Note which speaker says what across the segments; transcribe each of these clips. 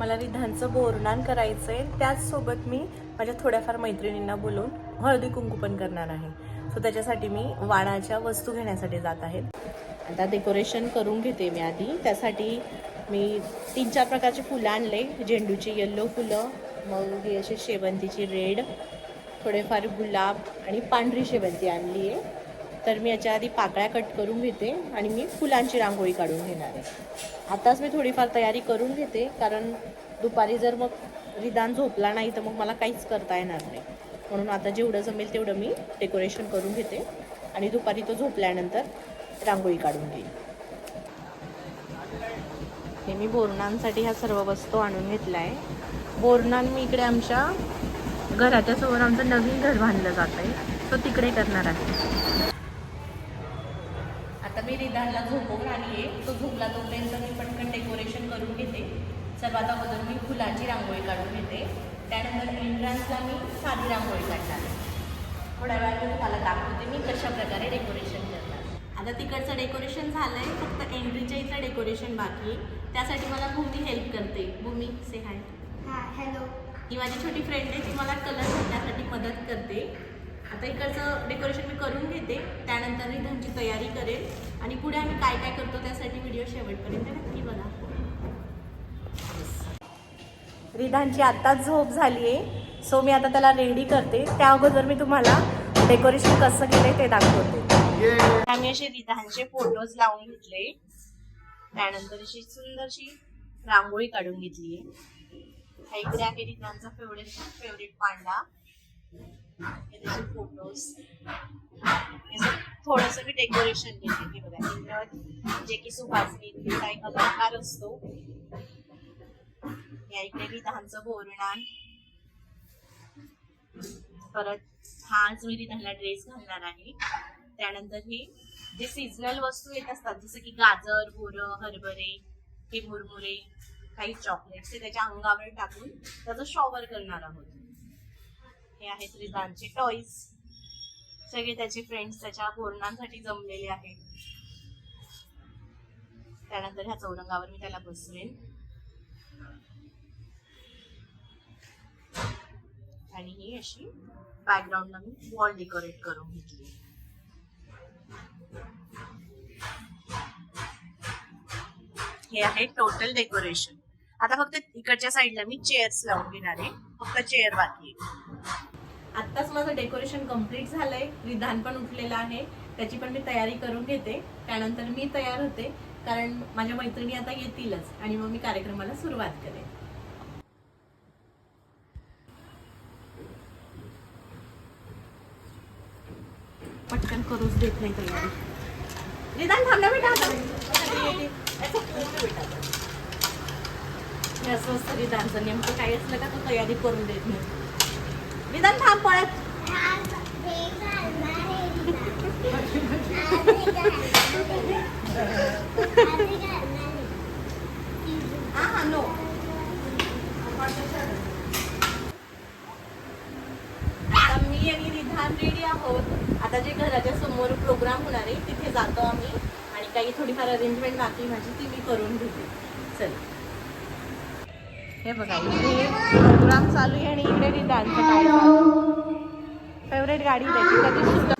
Speaker 1: मला रिधानचं बोरनान करायचं आहे त्याचसोबत मी माझ्या थोड्याफार मैत्रिणींना बोलून हळदी कुंकू पण करणार आहे. सो त्याच्यासाठी मी वाणाच्या वस्तू घेण्यासाठी जात आहे. आता डेकोरेशन करून घेते मी आधी. त्यासाठी मी तीन चार प्रकारचे फुलं आणले. झेंडूची येल्लो फुलं मग ही अशी शेवंतीची रेड थोडेफार गुलाब आणि पांढरी शेवंती आणली आहे. तर मी याच्या आधी पाकळ्या कट करून घेते आणि मी फुलांची रांगोळी काढून घेणार आहे. आताच मी थोडीफार तयारी करून घेते कारण दुपारी जर मग रिदान झोपला नाही तर मग मला काहीच करता येणार नाही. म्हणून आता जेवढं जमेल तेवढं मी डेकोरेशन करून घेते आणि दुपारी तो झोपल्यानंतर रांगोळी काढून घेईन. हे मी बोरणांसाठी ह्या सर्व वस्तू आणून घेतल्या आहे. बोरणां मी इकडे आमच्या घराच्या समोर आमचं नवीन घर बांधलं जात आहे. तो तिकडे करणार आहे. मी रिधानला झोपवून आली आहे. तो झोपला तोपर्यंत मी पटकन डेकोरेशन करून घेते. सर्वात अगोदर मी फुलाची रांगोळी काढून घेते. त्यानंतर एंट्रन्सला मी साधी रांगोळी काढणार आहे. थोड्या वेळात मी तुम्हाला दाखवते मी कशा प्रकारे डेकोरेशन करणार. आता तिकडचं डेकोरेशन झालंय. फक्त एंट्रीच्या इथलं डेकोरेशन बाकी आहे. त्यासाठी मला भूमी हेल्प करते. भूमी से हाय
Speaker 2: हा हॅलो
Speaker 1: ही माझी छोटी फ्रेंड आहे. ती मला कलर भरण्यासाठी मदत करते. आता इकडचं डेकोरेशन मी करून घेते त्यानंतर रिधनची तयारी करेल. आणि पुढे आम्ही काय काय करतो त्यासाठी व्हिडिओ शेवटपर्यंत नक्की बघा. रिधानची आत्ताच झोप झाली आहे. सो मी आता त्याला रेडी करते. त्या अगोदर मी तुम्हाला डेकोरेशन कसं केलंय ते दाखवते. आम्ही असे रिधानचे फोटोज लावून घेतले. त्यानंतर अशी सुंदरशी रांगोळी काढून घेतली आहे. इकडे आहे रिधानचा फेवरेट फेवरेट पांडा फोटोज थोडस मी डेकोरेशन केले हे बघा. जे की सुहासनी इथे काही अलंकार असतो. या इकडे रिधानचं बोरणार परत हा आज मी विधानला ड्रेस घालणार आहे. त्यानंतर ही जे सीझनल वस्तू येत असतात जसं की गाजर बोरं हरभरे हे मुरमुरे काही चॉकलेट्स ते त्याच्या अंगावर टाकून त्याचं शॉवर करणार आहोत. हे आहेत रिदानचे टॉईज सगळे त्याचे फ्रेंड्स त्याच्या बोरणांसाठी जमलेले आहेत. त्यानंतर ह्या चौरंगावर मी त्याला बसवेन. आणि ही अशी बॅकग्राऊंडला मी वॉल डेकोरेट करून घेतली. हे आहे टोटल डेकोरेशन आता फक्त इकडच्या साईडला मी चेअर्स लावून घेणार आहे. फक्त चेअर बाकी आहे. आत्ताच माझं डेकोरेशन कंप्लीट झालंय. विधान पण उठलेलं आहे. त्याची पण मी तयारी करून घेते. त्यानंतर मी तयार होते. कारण माझ्या मैत्रिणी आता येतीलच आणि मग मी कार्यक्रमाला सुरुवात करेन. पटकन करूच देत नाही तयारी. निदान थांबला बेटा असं असतं निदानचं. नेमकं काही असलं का तो तयारी करून देत नाही. विधान थांब पळत. नो आता मी आणि रिधान रेडी आहोत. आता जे घराच्या समोर प्रोग्राम होणार आहे तिथे जातो आम्ही. आणि काही थोडीफार अरेंजमेंट बाकी माझी ती मी करून घेते. चल. हे बघा इकडे प्रोग्राम चालू आहे आणि इकडे डान्स काय फेवरेट गाडी त्याची कधी सुद्धा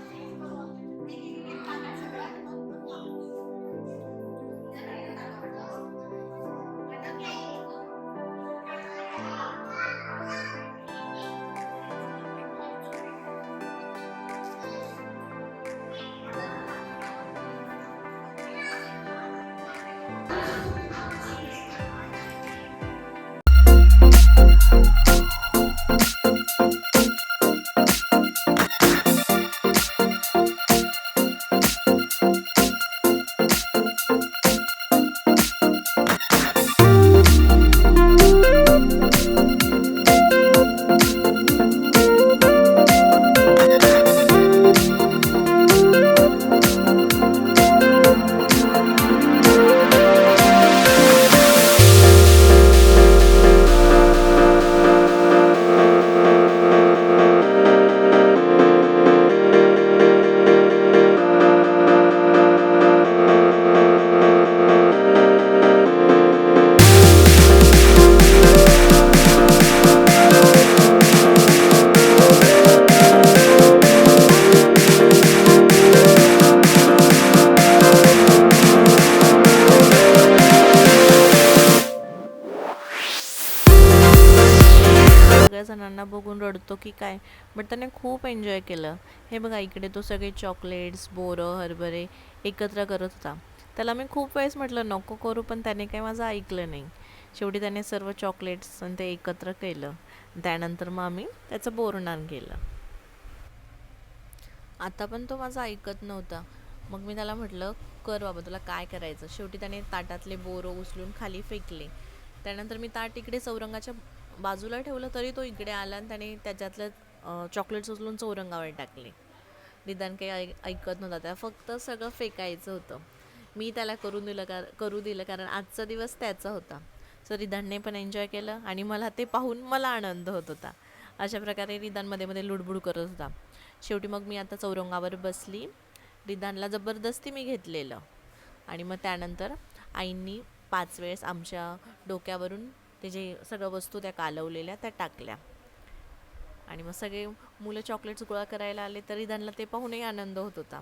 Speaker 1: सगळ्या जणांना बघून रडतो की काय? बट त्याने खूप एन्जॉय केलं. हे बघा इकडे तो सगळे चॉकलेट्स बोरं हरभरे एकत्र करत होता. त्याला मी खूप वेळेस म्हटलं नको करू पण त्याने काही माझं ऐकलं नाही. शेवटी त्याने सर्व चॉकलेट्स आणि ते एकत्र केलं. त्यानंतर मग आम्ही त्याचं बोरणार केलं आता पण तो माझा ऐकत नव्हता. मग मी त्याला म्हटलं कर बाबा तुला काय करायचं? शेवटी त्याने ताटातले बोरं उचलून खाली फेकले. त्यानंतर मी ताट इकडे चौरंगाच्या बाजूला ठेवलं तरी तो इकडे आला आणि त्याने त्याच्यातलं चॉकलेट्स उचलून चौरंगावर टाकले. निदान काही ऐक ऐकत नव्हता त्या. फक्त सगळं फेकायचं होतं. मी त्याला करून दिलं का करू दिलं कारण आजचा दिवस त्याचा होता. सो रिदानने पण एन्जॉय केलं आणि मला ते पाहून मला आनंद होत होता. अशा प्रकारे रिदानमध्ये मध्ये लुडबुड करत होता. शेवटी मग मी आता चौरंगावर बसली. रिदानला जबरदस्ती मी घेतलेलं. आणि मग त्यानंतर आईंनी पाच वेळेस आमच्या डोक्यावरून ते जे सगळं वस्तू त्या कालवलेल्या त्या टाकल्या. आणि मग सगळे मुलं चॉकलेट्स गोळा करायला आले तरी त्यांना ते पाहूनही आनंद होत होता.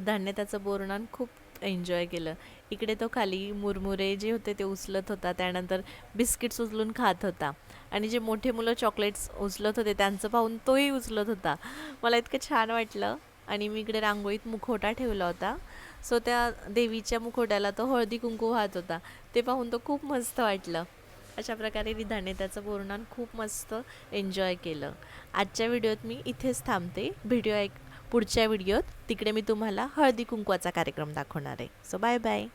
Speaker 1: धान्य त्याचं बोरणान खूप एन्जॉय केलं. इकडे तो खाली मुरमुरे जे होते ते उचलत होता. त्यानंतर बिस्किट्स उचलून खात होता. आणि जे मोठे मुलं चॉकलेट्स उचलत होते त्यांचं पाहून तोही उचलत होता. मला इतकं छान वाटलं. आणि मी इकडे रांगोळीत मुखवटा ठेवला होता. सो त्या देवीच्या मुखवट्याला तो हळदी कुंकू वाहत होता. ते पाहून तो खूप मस्त वाटलं. अशा प्रकारे विधाने त्याचं बोरणान खूप मस्त एन्जॉय केलं. आजच्या व्हिडिओत मी इथेच थांबते. व्हिडिओ ऐक पुढच्या व्हिडिओत. तिकडे मी तुम्हाला हळदी कुंकवाचा कार्यक्रम दाखवणार आहे. So bye bye